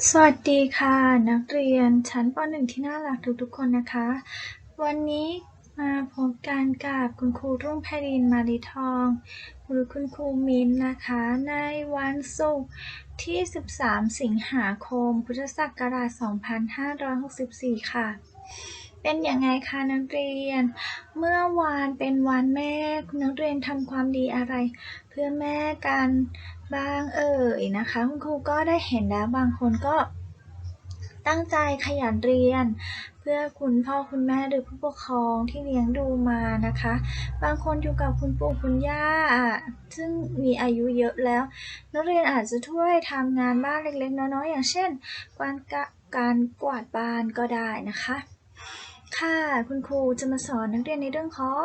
สวัสดีค่ะ นักเรียนชั้นป .1 ที่น่ารักทุกๆคนนะคะ วันนี้มาพบกันกับคุณครูรุ่งไพรินทร์มาริทองหรือคุณครูมิ้นนะคะ ในวันศุกร์ที่ 13 สิงหาคม พุทธศักราช 2564 ค่ะ เป็นอยังไงคะนักเรียน เมื่อวานเป็นวันแม่นักเรียนทำความดีอะไร เพื่อแม่กัน บ้างเอ่ยนะคะ คุณครูก็ได้เห็นแล้วบางคนก็ตั้งใจขยันเรียน เพื่อคุณพ่อคุณแม่หรือผู้ปกครองที่เลี้ยงดูมานะคะ บางคนอยู่กับคุณปู่คุณย่า ซึ่งมีอายุเยอะแล้ว นักเรียนอาจจะช่วยทำงานบ้านเล็กๆ น้อยๆ อย่างเช่นการกะการกวาดบ้านก็ได้นะคะ ค่ะคุณครูจะมาสอนนักเรียนในเรื่องของ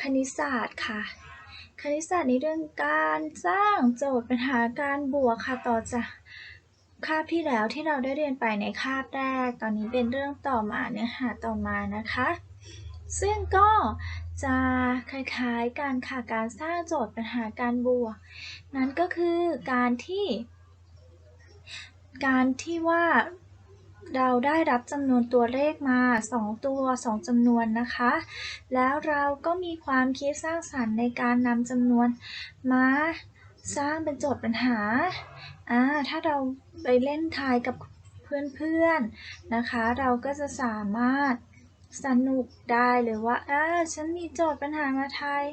คณิตศาสตร์ค่ะ คณิตศาสตร์ในเรื่องการสร้างโจทย์ปัญหาการบวกค่ะต่อจากคาบที่แล้วที่เราได้เรียนไปในคาบแรก ตอนนี้เป็นเรื่องต่อมาเนื้อหาต่อมานะคะ ซึ่งก็จะคล้ายๆกันค่ะการสร้างโจทย์ปัญหาการบวก นั้นก็คือการที่ การที่ว่า เราได้รับจำนวนตัวเลขมา 2 ตัว 2 จำนวนนะคะ แล้วเราก็มีความคิดสร้างสรรค์ในการนำจำนวนมาสร้างเป็นโจทย์ปัญหาอ่าถ้าเราไปเล่นทายกับเพื่อนๆนะคะ เราก็จะสามารถสนุกได้เลยว่าอ่าฉันมีโจทย์ปัญหามาทาย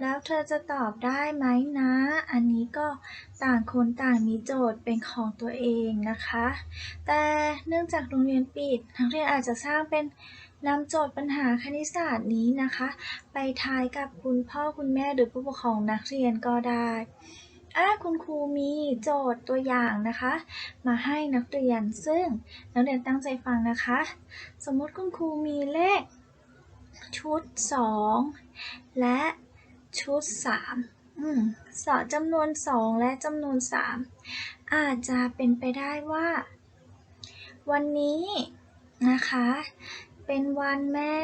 แล้วเธอจะตอบได้ไหมนะ อันนี้ก็ต่างคนต่างมีโจทย์เป็นของตัวเองนะคะ แต่เนื่องจากโรงเรียนปิด นักเรียนอาจจะสร้างเป็นนำโจทย์ปัญหาคณิตศาสตร์นี้นะคะ ไปทายกับคุณพ่อคุณแม่หรือผู้ปกครองนักเรียนก็ได้อ่าคุณครูมีโจทย์ตัวอย่างนะคะ มาให้นักเรียนซึ่งนักเรียนตั้งใจฟังนะคะ สมมติคุณครูมีเลขชุด 2 และ ชุด3อืมสอจำนวน2และจำนวน3อาจจะเป็นไปได้ว่า วันนี้นะคะ เป็นวันแม่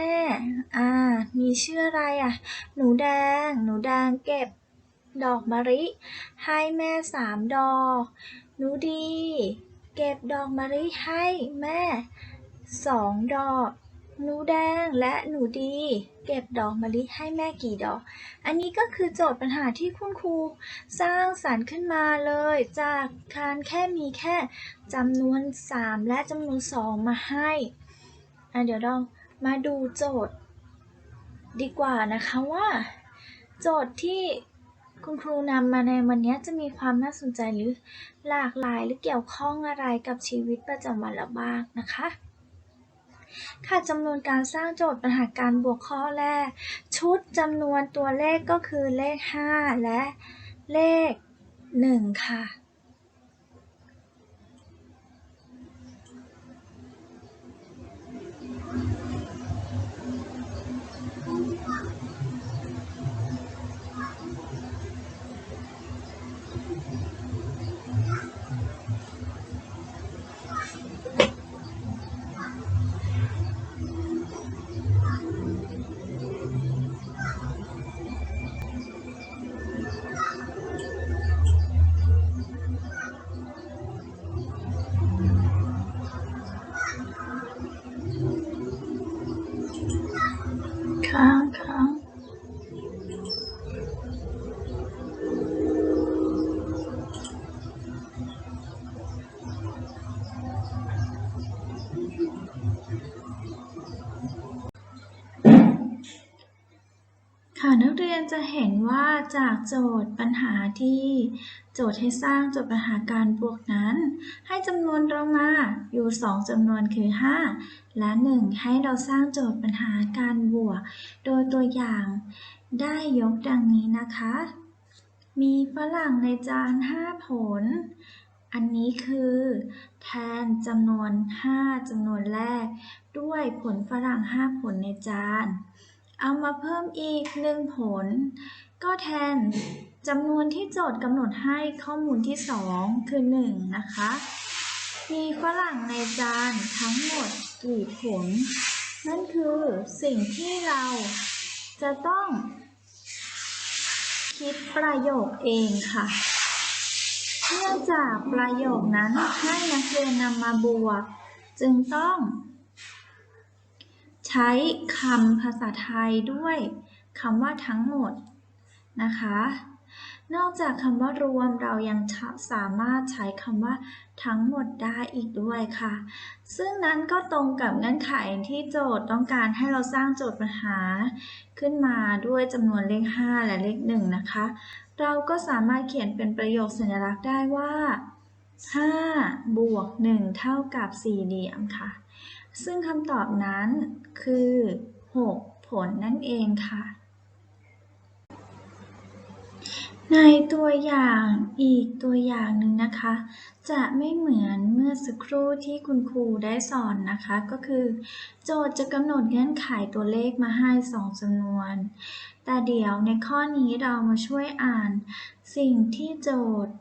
อ่า มีชื่ออะไรอะ หนูแดง หนูแดงเก็บดอกมะลิ ให้แม่สามดอก หนูดี เก็บดอกมะลิให้แม่สองดอก หนูแดงและหนูดี เก็บดอกมะลิให้แม่กี่ดอก อันนี้ก็คือโจทย์ปัญหาที่คุณครูสร้างสรรค์ขึ้นมาเลย จากการแค่มีแค่จำนวน 3 และจำนวน 2 มาให้อะเดี๋ยวเรามาดูโจทย์ ดีกว่านะคะว่า โจทย์ที่คุณครูนำมาในวันนี้จะมีความน่าสนใจหรือหลากหลายหรือเกี่ยวข้องอะไรกับชีวิตประจำวันเราบ้างนะคะ ค่ะจำนวนการสร้างโจทย์ปัญหาการบวกข้อแรก ชุดจำนวนตัวเลขก็คือเลข 5 และเลข 1 ค่ะ ว่าจากโจทย์ปัญหาที่โจทย์ให้สร้างโจทย์ปัญหาการบวกนั้น ให้จำนวนเรามาอยู่ 2จำนวนคือ 5 และ 1 ให้เราสร้างโจทย์ปัญหาการบวก โดยตัวอย่างได้ยกดังนี้นะคะ มีฝรั่งในจาน 5 ผล อันนี้คือแทนจำนวน 5จำนวนแรก ด้วยผลฝรั่ง 5 ผลในจานเอามาเพิ่มอีก 1 ผล ก็แทนจำนวนที่โจทย์กำหนดให้ข้อมูลที่ 2 คือ 1 นะคะ มีฝรั่งในจานทั้งหมดกี่ผล นั่นคือสิ่งที่เราจะต้องคิดประโยคเองค่ะเนื่องจากประโยคนั้นให้นักเรียนนำมาบวก จึงต้อง ใช้คำภาษาไทยด้วยคำว่าทั้งหมด นะคะ นอกจากคำว่ารวมเรายังสามารถใช้คำว่าทั้งหมดได้อีกด้วยค่ะ ซึ่งนั้นก็ตรงกับเงื่อนไขที่โจทย์ต้องการให้เราสร้างโจทย์ปัญหา ขึ้นมาด้วยจำนวนเลข 5 และเลข 1 นะคะ เราก็สามารถเขียนเป็นประโยคสัญลักษณ์ได้ว่า 5 บวก 1 เท่ากับสี่เหลี่ยมค่ะ ซึ่งคำตอบนั้นคือ 6 ผลนั่นเองค่ะ ในตัวอย่างอีกตัวอย่างหนึ่งนะคะ จะไม่เหมือนเมื่อสักครู่ที่คุณครูได้สอนนะคะ ก็คือ โจทย์จะกำหนดเงื่อนไขตัวเลขมาให้2จำนวน แต่เดี๋ยวในข้อนี้เรามาช่วยอ่านสิ่งที่โจทย์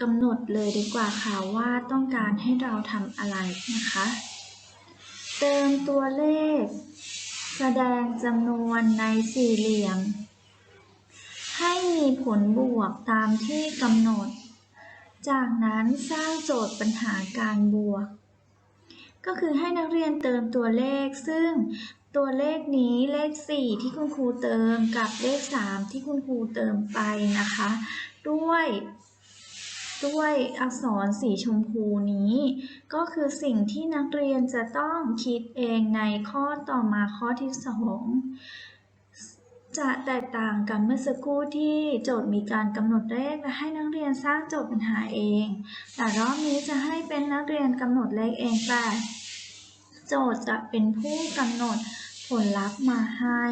กำหนดเลยดีกว่าค่ะว่าต้องการให้เราทำอะไรนะคะ เติมตัวเลข แสดงจำนวนในสี่เหลี่ยม ให้มีผลบวกตามที่กำหนด จากนั้นสร้างโจทย์ปัญหาการบวก ก็คือให้นักเรียนเติมตัวเลข ซึ่งตัวเลขนี้เลข 4 ที่คุณครูเติมกับเลข 3 ที่คุณครูเติมไปนะคะ ด้วยด้วยอักษรสีชมพูนี้ ก็คือสิ่งที่นักเรียนจะต้องคิดเองในข้อต่อมาข้อที่ 2 จะแตกต่างกับเมื่อสักครู่ที่โจทย์มีการกำหนดเลขและให้นักเรียนสร้างโจทย์ปัญหาเอง แต่รอบนี้จะให้เป็นนักเรียนกำหนดเลขเองแต่โจทย์จะเป็นผู้กำหนดผลลัพธ์มาให้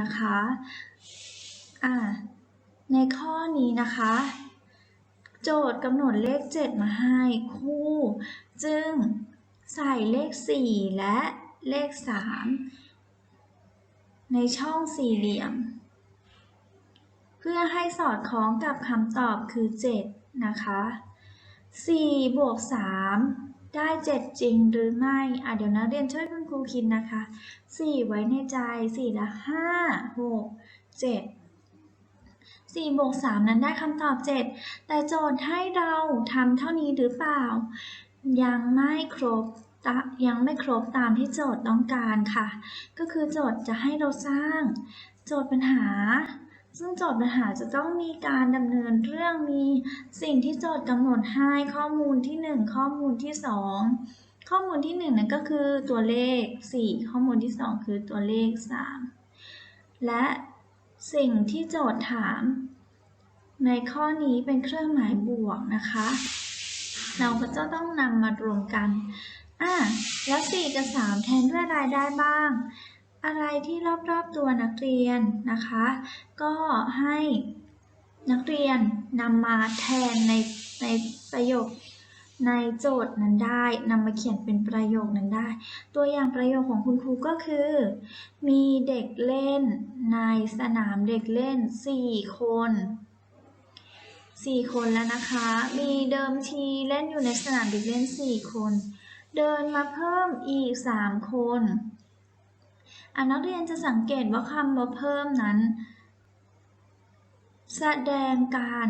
นะคะอ่าในข้อนี้นะคะ โจทย์กำหนดเลข 7 มาให้ครูจึงใส่เลข 4 และเลข 3 ในช่องสี่เหลี่ยม พื่อให้สอดคล้องกับคำตอบคือ 7 นะคะ 4 บวก 3 ได้ 7 จริงหรือไม่ อะเดี๋ยวนักเรียนช่วยคุณครูคิดนะคะ 4 ไว้ในใจ 4 ละ 5 6 7 4บวก3นั้นได้คำตอบ 7 แต่โจทย์ให้เราทำเท่านี้หรือเปล่า ยังไม่ครบยังไม่ครบตามที่โจทย์ต้องการค่ะ ก็คือโจทย์จะให้เราสร้าง โจทย์ปัญหา ซึ่งโจทย์ปัญหาจะต้องมีการดำเนินเรื่องมีสิ่งที่โจทย์กำหนดให้ข้อมูลที่ 1 ข้อมูลที่ 2 ข้อมูลที่1นั่นก็คือตัวเลข 4 ข้อมูลที่ 2 คือตัวเลข 3 และสิ่งที่โจทย์ถาม ในข้อนี้เป็นเครื่องหมายบวกนะคะ เราก็จะต้องนำมารวมกันอะแล้ว 4 กับ 3 แทนด้วยอะไรได้บ้าง อะไรที่รอบๆตัวนักเรียนนะคะ ก็ให้นักเรียนนำมาแทนในในประโยคในโจทย์นั้นได้นำมาเขียนเป็นประโยคนั้นได้ ตัวอย่างประโยคของคุณครูก็คือ มีเด็กเล่นในสนามเด็กเล่น 4 คน 4 คนแล้วนะคะ มีเดิมทีเล่นอยู่ในสนามเด็กเล่น 4 คน เดินมาเพิ่มอีก 3 คน นักเรียนจะสังเกตว่าคำว่าเพิ่มนั้น แสดงการ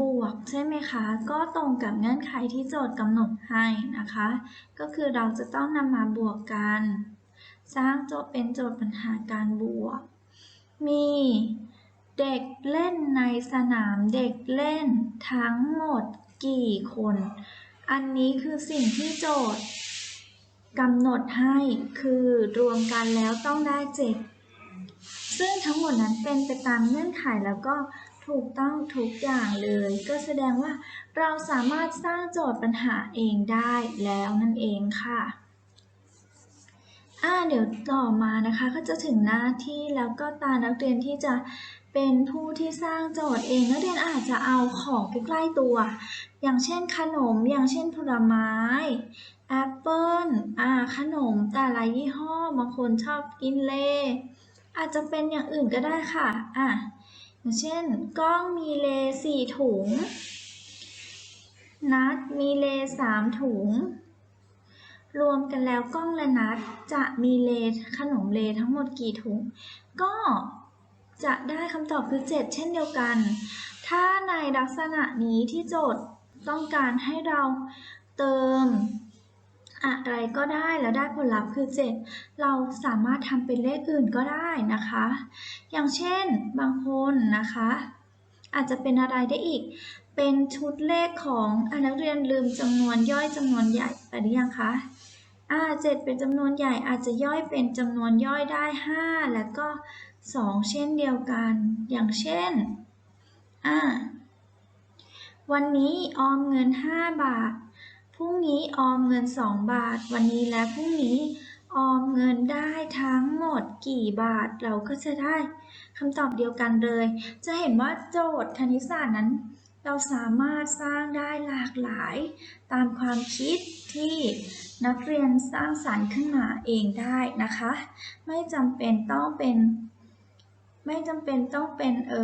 บวกใช่ไหมคะ ก็ตรงกับเงื่อนไขที่โจทย์กำหนดให้นะคะ ก็คือเราจะต้องนำมาบวกกัน สร้างโจทย์เป็นโจทย์ปัญหาการบวก มีเด็กเล่นในสนามเด็กเล่นทั้งหมดกี่คน อันนี้คือสิ่งที่โจทย์ กำหนดให้คือรวมกันแล้วต้องได้เจ็ดซึ่งทั้งหมดนั้นเป็นไปตามเงื่อนไขแล้วก็ถูกต้องทุกอย่างเลย ก็แสดงว่าเราสามารถสร้างโจทย์ปัญหาเองได้แล้วนั่นเองค่ะอ่าเดี๋ยวต่อมานะคะก็จะถึงหน้าที่แล้วก็ตานักเรียนที่จะเป็นผู้ที่สร้างโจทย์เองนักเรียนอาจจะเอาของใกล้ๆตัว อย่างเช่นขนม อย่างเช่นผลไม้ แอปเปิ้ลอ่าขนมแต่ละยี่ห้อบางคนชอบกินเล อาจจะเป็นอย่างอื่นก็ได้ค่ะอะอย่างเช่นกล้องมีเลสี่ถุง นัดมีเลสามถุง รวมกันแล้วกล้องและนัดจะมีเลขนมเลทั้งหมดกี่ถุง ก็จะได้คำตอบคือ 7 เช่นเดียวกัน ถ้าในลักษณะนี้ที่โจทย์ต้องการให้เราเติม อะไรก็ได้แล้วได้ผลลัพธ์คือ 7 เราสามารถทำเป็นเลขอื่นก็ได้นะคะ อย่างเช่นบางคนนะคะ อาจจะเป็นอะไรได้อีก เป็นชุดเลขของอนักเรียนลืมจำนวนย่อยจำนวนใหญ่ไปหรือยังคะอ่าเจ็ดเป็นจำนวนใหญ่อาจจะย่อยเป็นจำนวนย่อยได้ 5 แล้วก็ 2 เช่นเดียวกัน อย่างเช่นอ่าวันนี้ออมเงิน 5 บาท รุ่งนี้ออมเงิน 2 บาท วันนี้และพรุ่งนี้ออมเงินได้ทั้งหมดกี่บาทเราก็จะได้คำตอบเดียวกันเลย จะเห็นว่าโจทย์คณิตศาสตร์นั้น เราสามารถสร้างได้หลากหลาย ตามความคิดที่นักเรียนสร้างสรรค์ขึ้นมาเองได้นะคะ ไม่จำเป็นต้องเป็นไม่จำเป็นต้องเป็นเอ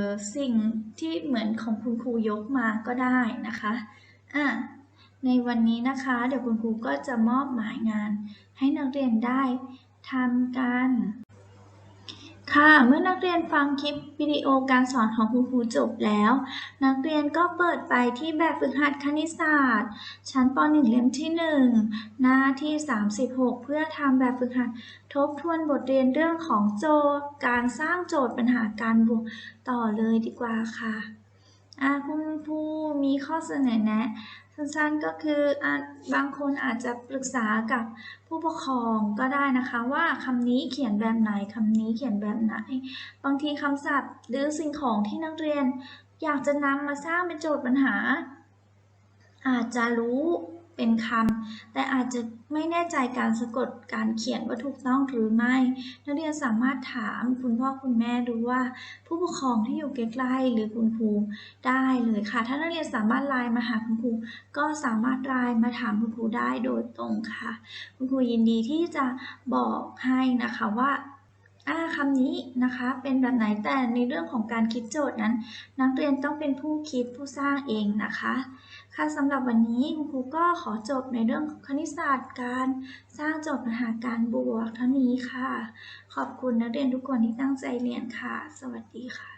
อสิ่งที่เหมือนของคุณครูยกมาก็ได้นะคะ อะ ในวันนี้นะคะ เดี๋ยวคุณครูก็จะมอบหมายงาน ให้นักเรียนได้ทำกัน ค่ะเมื่อนักเรียนฟังคลิปวิดีโอการสอนของคุณครูจบแล้ว นักเรียนก็เปิดไปที่แบบฝึกหัดคณิตศาสตร์ ชั้นป .1 เล่มที่ 1 หน้าที่ 36 เพื่อทำแบบฝึกหัดทบทวนบทเรียนเรื่องของโจทย์ การสร้างโจทย์ปัญหาการบวกต่อเลยดีกว่าค่ะ คุณผู้มีข้อเสนอแนะสั้นๆก็คืออบางคนอาจจะปรึกษากับผู้ปกครองก็ได้นะคะว่าคำนี้เขียนแบบไหนคำนี้เขียนแบบไหน บางทีคำศัพท์หรือสิ่งของที่นักเรียน อยากจะนำมาสร้างเป็นโจทย์ปัญหา อาจจะรู้ เป็นคำ แต่อาจจะไม่แน่ใจการสะกดการเขียนว่าถูกต้องหรือไม่ นักเรียนสามารถถามคุณพ่อคุณแม่ดูว่า ผู้ปกครองที่อยู่ใกล้ๆหรือคุณครูได้เลยค่ะ ถ้านักเรียนสามารถไลน์มาหาคุณครูก็สามารถไลน์มาถามคุณครูได้โดยตรงค่ะ คุณครูยินดีที่จะบอกให้นะคะว่า อ่าคำนี้นะคะเป็นแบบไหนแต่ในเรื่องของการคิดโจทย์นั้น นักเรียนต้องเป็นผู้คิดผู้สร้างเองนะคะ ค่ะสำหรับวันนี้คุณครูก็ขอจบในเรื่องของคณิตศาสตร์การสร้างโจทย์ปัญหาการบวกเท่านี้ค่ะ ขอบคุณนักเรียนทุกคนที่ตั้งใจเรียนค่ะ สวัสดีค่ะ